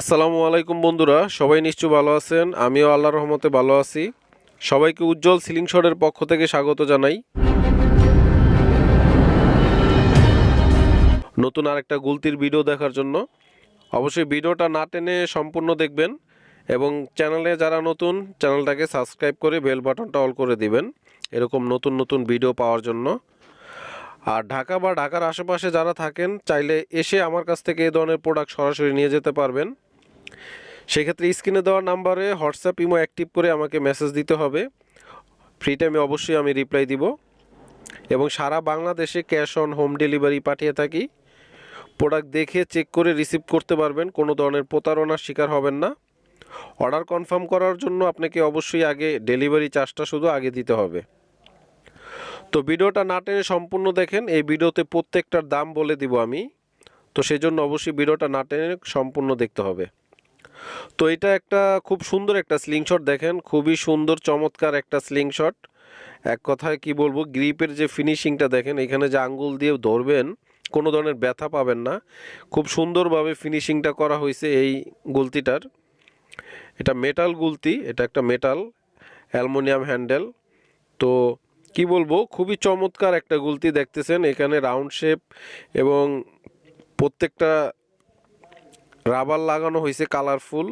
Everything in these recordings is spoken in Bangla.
আসসালামু আলাইকুম বন্ধুরা, সবাই নিশ্চয় ভালো আছেন? আমিও আল্লাহর রহমতে ভালো আছি। সবাইকে উজ্জ্বল সিলিং শটের পক্ষ থেকে স্বাগত জানাই। নতুন আরেকটা গুলতির ভিডিও দেখার জন্য। অবশ্যই ভিডিওটা না টেনে সম্পূর্ণ দেখবেন এবং চ্যানেলে যারা নতুন, চ্যানেলটাকে সাবস্ক্রাইব করে বেল বাটনটা অল করে দিবেন। এরকম নতুন নতুন ভিডিও পাওয়ার জন্য। আর ঢাকা বা ঢাকার আশেপাশে যারা থাকেন, চাইলে এসে আমার কাছ থেকে এই ধরনের প্রোডাক্ট সরাসরি নিয়ে যেতে পারবেন। সেক্ষেত্রে স্ক্রিনে দেওয়া নাম্বারে হোয়াটসঅ্যাপ ইমো অ্যাক্টিভ করে আমাকে মেসেজ দিতে হবে। ফ্রি টাইমে অবশ্যই আমি রিপ্লাই দিব। এবং সারা বাংলাদেশে ক্যাশ অন হোম ডেলিভারি পাঠিয়ে থাকি। প্রোডাক্ট দেখে চেক করে রিসিভ করতে পারবেন, কোনো ধরনের প্রতারণার শিকার হবেন না। অর্ডার কনফার্ম করার জন্য আপনাকে অবশ্যই আগে ডেলিভারি চার্জটা শুধু আগে দিতে হবে। তো ভিডিওটা না টেনে সম্পূর্ণ দেখেন, এই ভিডিওতে প্রত্যেকটার দাম বলে দিব আমি। তো সেই জন্য অবশ্যই ভিডিওটা না টেনে সম্পূর্ণ দেখতে হবে। তো এটা একটা খুব সুন্দর একটা স্লিংশট দেখেন, খুবই সুন্দর, চমৎকার একটা স্লিংশট এক কথায় কি বলব গ্রিপের যে ফিনিশিংটা দেখেন, এখানে যে আঙ্গুল দিয়ে ধরবেন, কোনো ধরনের ব্যথা পাবেন না। খুব সুন্দরভাবে ফিনিশিংটা করা হয়েছে এই গুলতিটার। এটা মেটাল গুলতি, এটা একটা মেটাল অ্যালমোনিয়াম হ্যান্ডেল। তো কি বলব? খুবই চমৎকার একটা গুলতি দেখতেছেন। এখানে রাউন্ড শেপ এবং প্রত্যেকটা রাবার লাগানো হয়েছে কালারফুল।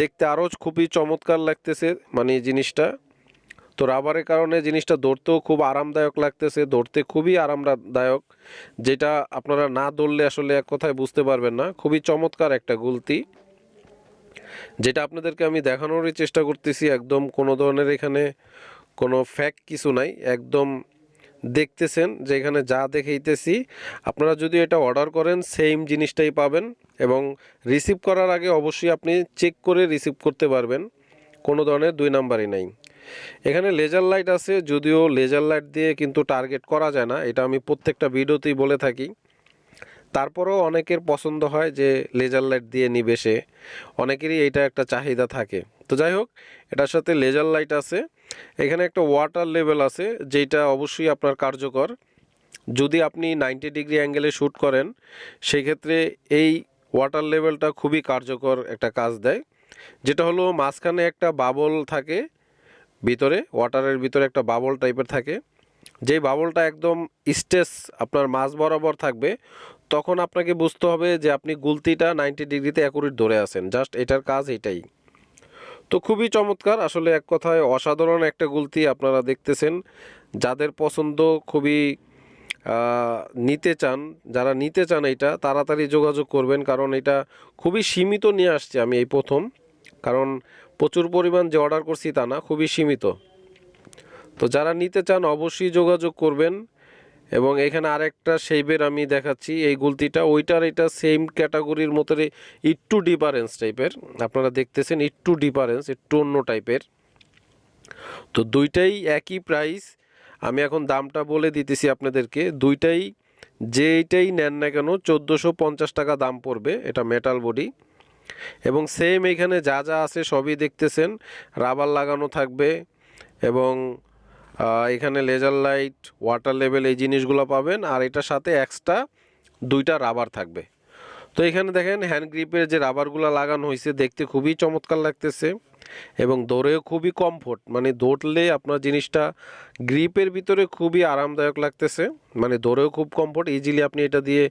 দেখতে আরও খুবই চমৎকার লাগতেছে মানে জিনিসটা। তো রাবারের কারণে জিনিসটা ধরতেও খুব আরামদায়ক লাগতেছে। ধরতে খুবই আরামদায়ক, যেটা আপনারা না ধরলে আসলে এক কথায় বুঝতে পারবেন না। খুবই চমৎকার একটা গুলতি, যেটা আপনাদেরকে আমি দেখানোরই চেষ্টা করতেছি। একদম কোনো ধরনের এখানে কোনো ফ্যাক কিছু নাই, একদম দেখতেছেন যে এখানে যা দেখাইতেছি। আপনারা যদি এটা অর্ডার করেন সেম জিনিসটাই পাবেন এবং রিসিভ করার আগে অবশ্যই আপনি চেক করে রিসিভ করতে পারবেন, কোনো ধরনের দুই নাম্বারই নাই। এখানে লেজার লাইট আছে, যদিও লেজার লাইট দিয়ে কিন্তু টার্গেট করা যায় না, এটা আমি প্রত্যেকটা ভিডিওতেই বলে থাকি। তারপরেও অনেকের পছন্দ হয় যে লেজার লাইট দিয়ে নিবে সে, অনেকেরই এইটা একটা চাহিদা থাকে। তো যাই হোক, এটার সাথে লেজার লাইট আছে। এখানে একটা ওয়াটার লেভেল আছে যেটা অবশ্যই আপনার কার্যকর। যদি আপনি নাইনটি ডিগ্রি অ্যাঙ্গেলে শ্যুট করেন সেই ক্ষেত্রে এই ওয়াটার লেভেলটা খুবই কার্যকর একটা কাজ দেয়। যেটা হলো মাঝখানে একটা বাবল থাকে, ভিতরে ওয়াটারের ভিতরে একটা বাবল টাইপের থাকে। যেই বাবলটা একদম স্টেস আপনার মাঝ বরাবর থাকবে, তখন আপনাকে বুঝতে হবে যে আপনি গুলতিটা নাইনটি ডিগ্রিতে অ্যাকুরেট ধরে আছেন। জাস্ট এটার কাজ এটাই। তো খুবই চমৎকার। আসলে এক কথায় অসাধারণ একটা গুলতি আপনারা দেখতেছেন। যাদের পছন্দ খুবই নিতে চান, যারা নিতে চান এটা, তাড়াতাড়ি যোগাযোগ করবেন, কারণ এটা খুবই সীমিত নিয়ে আসছে আমি এই প্রথম। কারণ প্রচুর পরিমাণ যে অর্ডার করছি তা না, খুবই সীমিত। তো যারা নিতে চান অবশ্যই যোগাযোগ করবেন। এবং এখানে আরেকটা শেপের আমি দেখাচ্ছি। এই গুলতিটা ওইটার এটা সেম ক্যাটাগরির মতো একটু ডিফারেন্স টাইপের আপনারা দেখতেছেন একটু ডিফারেন্স একটু অন্য টাইপের তো দুইটাই একই প্রাইস আমি এখন দামটা বলে দিতেছি আপনাদেরকে। দুইটাই যেইটাই নেন না কেন চোদ্দোশো পঞ্চাশ টাকা দাম পড়বে এটা মেটাল বডি এবং সেম এখানে যা যা আছে সবই দেখতেছেন। রাবার লাগানো থাকবে এবং এখানে লেজার লাইট ওয়াটার লেভেল এই জিনিসগুলো পাবেন আর এটার সাথে এক্সট্রা দুইটা রাবার থাকবে। তো এখানে দেখেন হ্যান্ড গ্রিপের যে রাবারগুলো লাগানো হয়েছে, দেখতে খুবই চমৎকার লাগতেছে এবং দৌড়েও খুবই কমফোর্ট মানে দৌড়লে আপনার জিনিসটা গ্রিপের ভিতরে খুবই আরামদায়ক লাগতেছে মানে দৌড়েও খুব কমফোর্ট ইজিলি আপনি এটা দিয়ে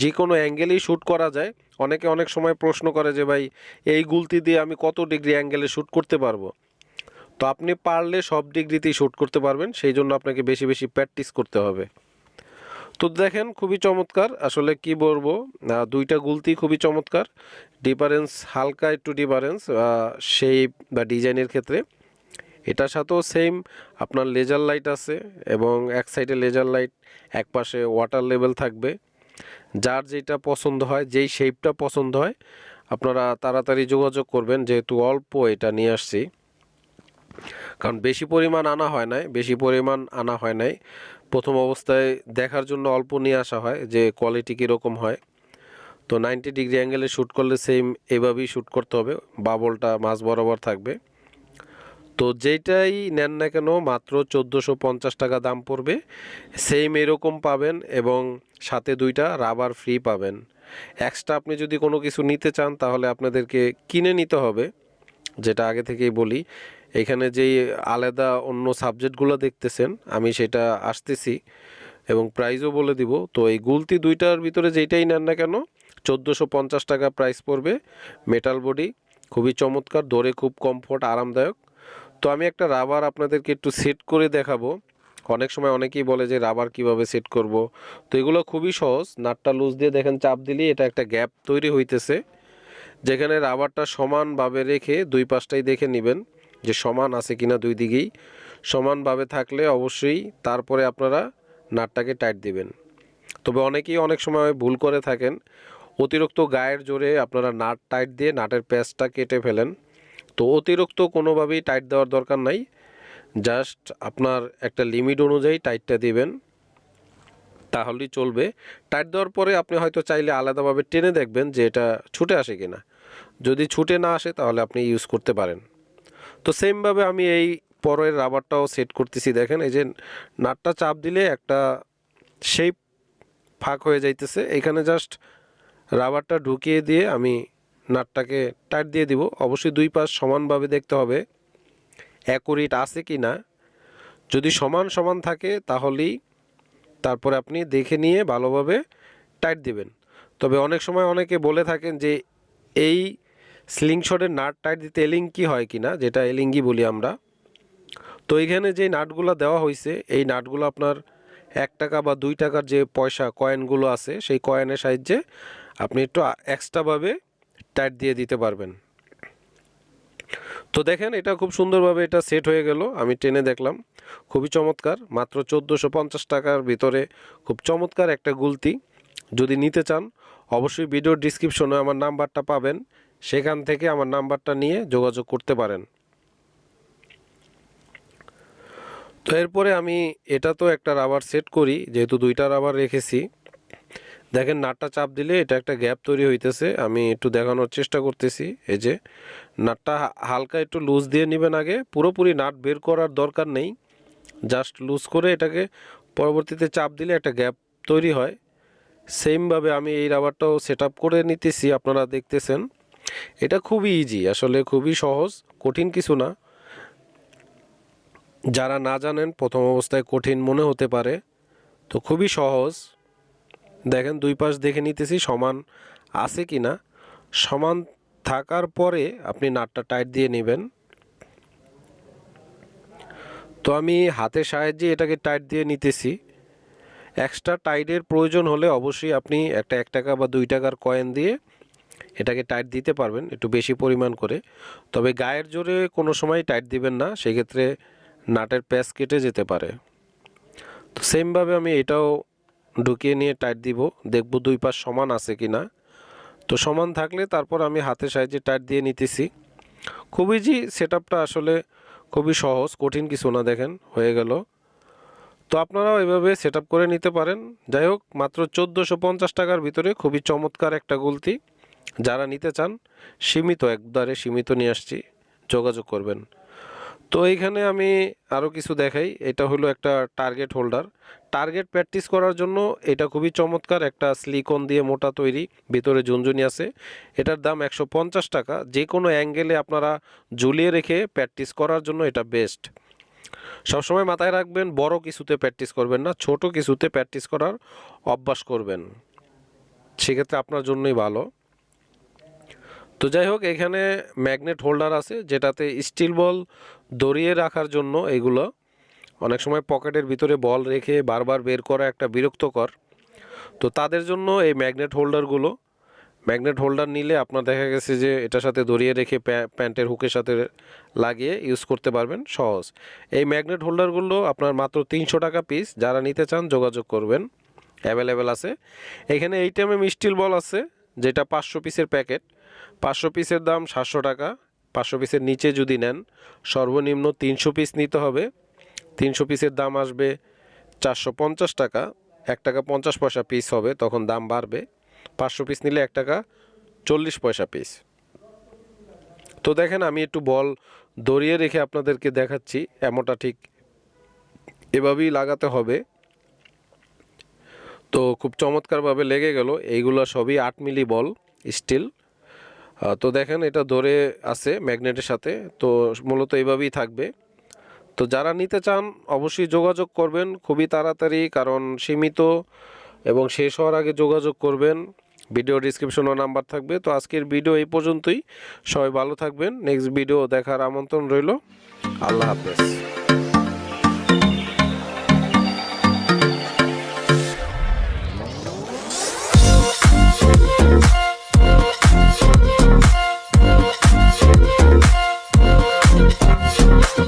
যে কোনো অ্যাঙ্গেলেই শ্যুট করা যায়। অনেকে অনেক সময় প্রশ্ন করে যে ভাই, এই গুলতি দিয়ে আমি কত ডিগ্রি অ্যাঙ্গেলে শ্যুট করতে পারব? তো আপনি পারলে সব ডিগ্রিতেই শ্যুট করতে পারবেন, সেই জন্য আপনাকে বেশি বেশি প্র্যাকটিস করতে হবে। তো দেখেন, খুবই চমৎকার। আসলে কি বলব দুইটা গুলতি খুবই চমৎকার। ডিফারেন্স হালকা একটু ডিফারেন্স শেপ বা ডিজাইনের ক্ষেত্রে। এটার সাথেও সেম আপনার লেজার লাইট আছে এবং এক সাইডে লেজার লাইট এক পাশে ওয়াটার লেভেল থাকবে। যার যেটা পছন্দ হয়, যেই শেপটা পছন্দ হয়, আপনারা তাড়াতাড়ি যোগাযোগ করবেন, যেহেতু অল্প এটা নিয়ে আসছি। কারণ বেশি পরিমাণ আনা হয় নাই, বেশি পরিমাণ আনা হয় নাই। প্রথম অবস্থায় দেখার জন্য অল্প নিয়ে আসা হয় যে কোয়ালিটি কীরকম হয়। তো নাইনটি ডিগ্রি অ্যাঙ্গেলে শ্যুট করলে সেম এভাবেই শ্যুট করতে হবে বাবলটা মাঝ বরাবর থাকবে। তো যেইটাই নেন না কেন, মাত্র চোদ্দোশো পঞ্চাশ টাকা দাম পড়বে। সেম এরকম পাবেন এবং সাথে দুইটা রাবার ফ্রি পাবেন। এক্সট্রা আপনি যদি কোনো কিছু নিতে চান, তাহলে আপনাদেরকে কিনে নিতে হবে, যেটা আগে থেকেই বলি। এখানে যেই আলাদা অন্য সাবজেক্টগুলো দেখতেছেন, আমি সেটা আসতেছি এবং প্রাইজও বলে দিব। তো এই গুলতি দুইটার ভিতরে যেইটাই নেন না কেন, চোদ্দোশো পঞ্চাশ টাকা প্রাইস পড়বে। মেটাল বডি খুবই চমৎকার, দৌড়ে খুব কমফোর্ট আরামদায়ক। তো আমি একটা রাবার আপনাদেরকে একটু সেট করে দেখাবো। অনেক সময় অনেকেই বলে যে রাবার কীভাবে সেট করব? তো এগুলো খুবই সহজ, নাটটা লুজ দিয়ে দেখেন চাপ দিলেই এটা একটা গ্যাপ তৈরি হইতেছে। যেখানে রাবারটা সমানভাবে রেখে দুই পাশটাই দেখে নেবেন। যে সমান আছে কিনা দুই দিকেই, সমানভাবে থাকলে অবশ্যই তারপরে আপনারা নাটটাকে টাইট দিবেন। তবে অনেকেই অনেক সময় ভুল করে থাকেন, অতিরিক্ত গায়ের জোরে আপনারা নাট টাইট দিয়ে নাটের প্যাচটা কেটে ফেলেন। তো অতিরিক্ত কোনোভাবেই টাইট দেওয়ার দরকার নাই, জাস্ট আপনার একটা লিমিট অনুযায়ী টাইটটা দিবেন, তাহলেই চলবে। টাইট দেওয়ার পরে আপনি হয়তো চাইলে আলাদাভাবে টেনে দেখবেন যে এটা ছুটে আসে কিনা। যদি ছুটে না আসে তাহলে আপনি ইউজ করতে পারেন। তো সেমভাবে আমি এই পরের রাবারটাও সেট করতেছি। দেখেন এই যে নাটটা চাপ দিলে একটা শেপ ফাঁক হয়ে যাইতেছে। এখানে জাস্ট রাবারটা ঢুকিয়ে দিয়ে আমি নাটটাকে টাইট দিয়ে দিব। অবশ্যই দুই পাশ সমানভাবে দেখতে হবে অ্যাকুরেট আছে কি না। যদি সমান সমান থাকে তাহলেই তারপরে আপনি দেখে নিয়ে ভালোভাবে টাইট দিবেন। তবে অনেক সময় অনেকে বলে থাকেন যে এই স্লিংশটের নাট টাইট দিতে এলিঙ্কি হয় কি না যেটা এলিঙ্গি বলি আমরা। তো এইখানে যে নাটগুলো দেওয়া হয়েছে এই নাটগুলো আপনার এক টাকা বা দুই টাকার যে পয়সা কয়েনগুলো আছে, সেই কয়েনের সাহায্যে আপনি একটু এক্সট্রাভাবে টাইট দিয়ে দিতে পারবেন। তো দেখেন, এটা খুব সুন্দরভাবে এটা সেট হয়ে গেল, আমি টেনে দেখলাম। খুবই চমৎকার, মাত্র চোদ্দোশো পঞ্চাশ টাকার ভিতরে খুব চমৎকার একটা গুলতি। যদি নিতে চান, অবশ্যই ভিডিওর ডিসক্রিপশনে আমার নাম্বারটা পাবেন সেখান থেকে আমার নাম্বারটা নিয়ে যোগাযোগ করতে পারেন। তো এরপরে আমি এটা তো একটা রাবার সেট করি, যেহেতু দুইটা রাবার রেখেছি। দেখেন নাটটা চাপ দিলে এটা একটা গ্যাপ তৈরি হইতেছে। আমি একটু দেখানোর চেষ্টা করতেছি। এই যে নাটটা হালকা একটু লুজ দিয়ে নেবেন আগে। পুরোপুরি নাট বের করার দরকার নেই। জাস্ট লুজ করে এটাকে পরবর্তীতে চাপ দিলে একটা গ্যাপ তৈরি হয়। সেমভাবে আমি এই রাবারটাও সেট করে নিতেছি, আপনারা দেখতেছেন। এটা খুবই ইজি আসলে খুবই সহজ, কঠিন কিছু না। যারা না জানেন, প্রথম অবস্থায় কঠিন মনে হতে পারে, তো খুবই সহজ। দেখেন, দুই পাশ দেখে নিতেছি, সমান আছে কি না। সমান থাকার পরে আপনি নাটটা টাইট দিয়ে নেবেন। তো আমি হাতের সাহায্যে এটাকে টাইট দিয়ে নিতেছি। এক্সট্রা টাইটের প্রয়োজন হলে অবশ্যই আপনি একটা এক টাকা বা দুই টাকার কয়েন দিয়ে এটাকে টাইট দিতে পারবেন, একটু বেশি পরিমাণ করে। তবে গায়ের জোরে কোনো সময় টাইট দিবেন না, সেক্ষেত্রে নাটের প্যাচ কেটে যেতে পারে। তো সেমভাবে আমি এটাও ঢুকিয়ে নিয়ে টাইট দিব, দেখব দুই পাশ সমান আছে কি না তো সমান থাকলে তারপর আমি হাতের সাহায্যে টাইট দিয়ে নিতেছি। খুবই জি সেট আসলে খুবই সহজ, কঠিন কিছু না, দেখেন, হয়ে গেল। তো আপনারাও এভাবে সেট করে নিতে পারেন। যাই হোক, মাত্র চোদ্দোশো টাকার ভিতরে খুবই চমৎকার একটা গুলতি। যারা নিতে চান, সীমিত একবারে সীমিত নিয়ে আসছি, যোগাযোগ করবেন। তো এইখানে আমি আরও কিছু দেখাই। এটা হলো একটা টার্গেট হোল্ডার টার্গেট প্র্যাকটিস করার জন্য এটা খুবই চমৎকার। একটা স্লিকন দিয়ে মোটা তৈরি, ভিতরে ঝুনঝুনি আছে। এটার দাম একশো পঞ্চাশ টাকা। যে কোনো অ্যাঙ্গেলে আপনারা ঝুলিয়ে রেখে প্র্যাকটিস করার জন্য এটা বেস্ট সবসময় মাথায় রাখবেন, বড় কিছুতে প্র্যাকটিস করবেন না, ছোট কিছুতে প্র্যাকটিস করার অভ্যাস করবেন। সেক্ষেত্রে আপনার জন্যই ভালো। তো যাই হোক, এখানে ম্যাগনেট হোল্ডার আছে, যেটাতে স্টিল বল দড়িয়ে রাখার জন্য এগুলো অনেক সময় পকেটের ভিতরে বল রেখে বারবার বের করা একটা বিরক্তকর। তো তাদের জন্য এই ম্যাগনেট হোল্ডারগুলো ম্যাগনেট হোল্ডার নিলে আপনার দেখা গেছে যে এটার সাথে দড়িয়ে রেখে প্যা- প্যান্টের হুকের সাথে লাগিয়ে ইউজ করতে পারবেন, সহজ। এই ম্যাগনেট হোল্ডারগুলো আপনার মাত্র তিনশো টাকা পিস যারা নিতে চান যোগাযোগ করবেন অ্যাভেলেবেল আছে। এখানে eight M M steel ball আছে যেটা পাঁচশো পিসের প্যাকেট, পাঁচশো পিসের দাম সাতশো টাকা, পাঁচশো পিসের নিচে যদি নেন, সর্বনিম্ন তিনশো পিস নিতে হবে। তিনশো পিসের দাম আসবে চারশো পঞ্চাশ টাকা, এক টাকা পঞ্চাশ পয়সা পিস হবে, তখন দাম বাড়বে। পাঁচশো পিস নিলে এক টাকা চল্লিশ পয়সা পিস তো দেখেন, আমি একটু বল দড়িয়ে রেখে আপনাদেরকে দেখাচ্ছি, এমনটা ঠিক এভাবেই লাগাতে হবে। তো খুব চমৎকারভাবে লেগে গেল। এইগুলো সবই আট মিলি বল স্টিল। তো দেখেন এটা ধরে আছে ম্যাগনেটের সাথে। তো মূলত এইভাবেই থাকবে। তো যারা নিতে চান অবশ্যই যোগাযোগ করবেন খুবই তাড়াতাড়ি, কারণ সীমিত এবং শেষ হওয়ার আগে যোগাযোগ করবেন। ভিডিও ডিসক্রিপশনও নাম্বার থাকবে। তো আজকের ভিডিও এই পর্যন্তই। সবাই ভালো থাকবেন। নেক্সট ভিডিও দেখার আমন্ত্রণ রইল। আল্লাহ হাফেজ।